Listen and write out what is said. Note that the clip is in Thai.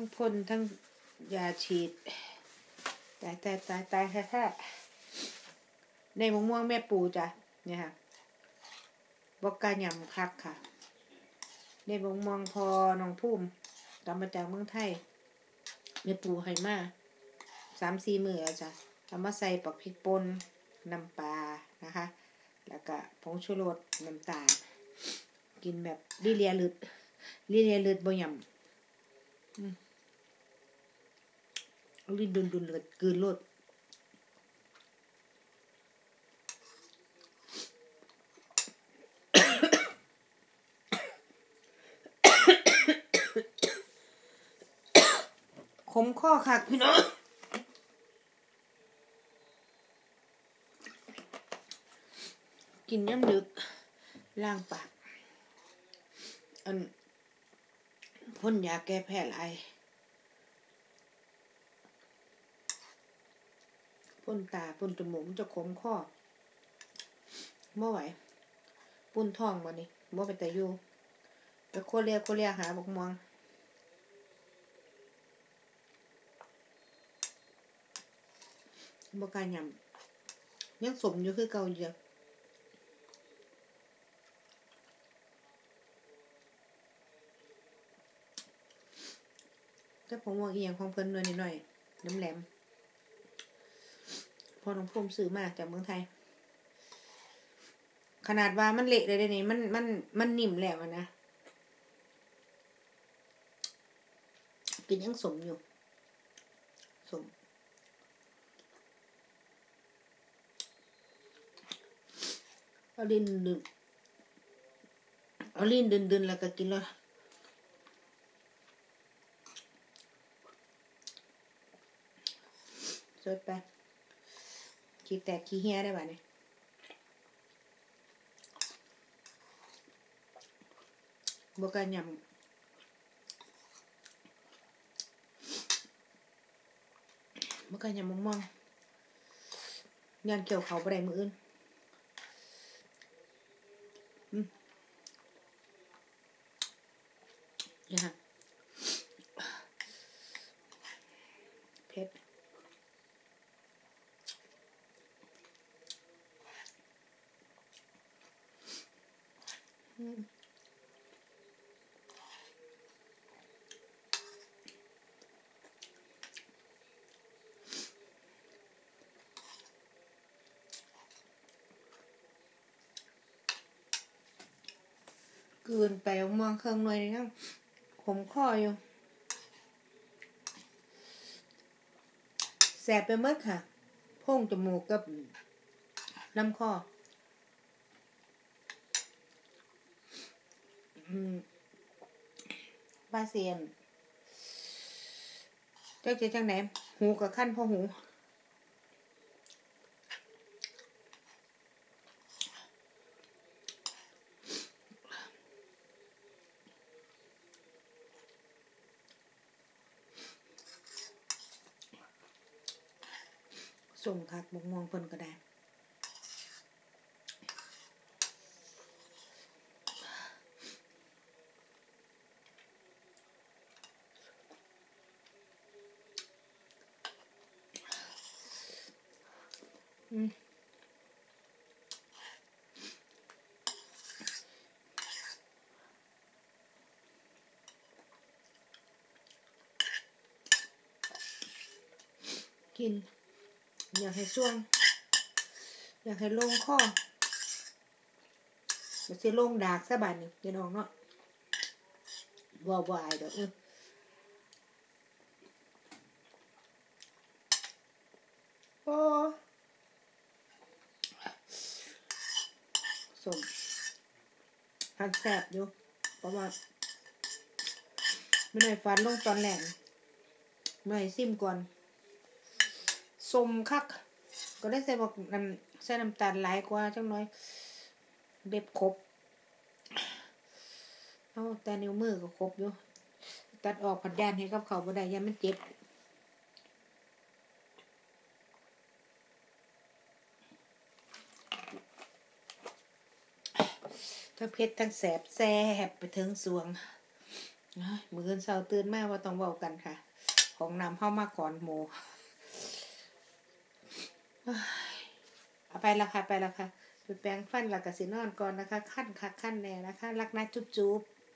ทั้งพ่นทั้งยาฉีดตายตายตายตายแท้ๆในมะม่วงแม่ปูจ้ะเนี่ยค่ะบอกกาหยำคักค่ะ ในมะม่วงพอน้องพุ่มตามมาจากเมืองไทยแม่ปูให้มาสามสี่มือจ้ะเอามาใส่ปักพริกป่นน้ำปลานะคะ แล้วก็ผงชูรสน้ำตาล กินแบบลิเลียลืดลิเลียลืดบ่ยำ อืมเอาลิ้นดุนดุนเลยกืนโลดขมข้อคักพี่น้องกินย่ำดึกล้างปากอันพ่นยาแก้แพ้หลาย พ่นตาพ่นจมูกจะขมข้อเมื่อไหวปุ้นท้องมานี่เมื่อไปแต่อยู่ไปโคเรียโคเรียหาบกมองบกการยำยังสมอยู่คือเก่าอยู่จ้ะแต่ผมว่าอียงของเพิ่นหน่อยหน่อยน้ำแหลม พอน้องพุ่มซื้อมาจากเมืองไทย ขนาดว่ามันเละเลยเดี๋ยวนี้มันมันมันนิ่มแล้วนะ กินยังสมอยู่ สมเอาลิ้นดึงเอาลิ้นดึนดึนแล้วก็กินเลยสดไป ขี้แตกขี้เหี้ยได้ป่ะเนี่ยบวกกันยำบวกกันยำมะม่วงงานเกี่ยวเขาไปได้มืออื่น เนี่ยค่ะเผ็ดอืม กลืนไปออกมองเครื่องหน่วยนี่ยังขมข้ออยู่แสบไปหมดค่ะพ่งจมูกกับลำคออืม บาเซียนเจ้าเจ๊จังไหนหูกับขั้นพ่อหูส่งคักบุกมองเพิ่นก็ได้ กิน อยากให้ช่วง อยากให้ลงข้อมันจะลงดากซะบาดนี่พี่น้องเนาะบ่บ่อายดอกเออโอ้ สมหันแสบอยู่เพราะว่าไม่ได้ฟันลงตอนแหลงไม่ได้ซิมก่อนสมคัก ก็ได้ใส่บอกน้ำใส่น้ำตาลหลายกว่าจังน้อยเด็บครบเอาแต่นิ้วมือก็ครบอยู่ ตัดออกผัดยานให้กับเขาบ่ได้ยานมันเจ็บ ทั้งเพชรทั้งแสบแสบไปถึงสวงมือเงินเช้าตื่นมาว่าต้องเว้ากันค่ะ ของนำเข้ามาก่อนโมเอาไปและค่ะไปและค่ะไปแปรงฟันแล้วก็สินอนก่อนนะคะ ขั้นค่ะขั้นแน่นะคะ รักนะจุ๊บๆ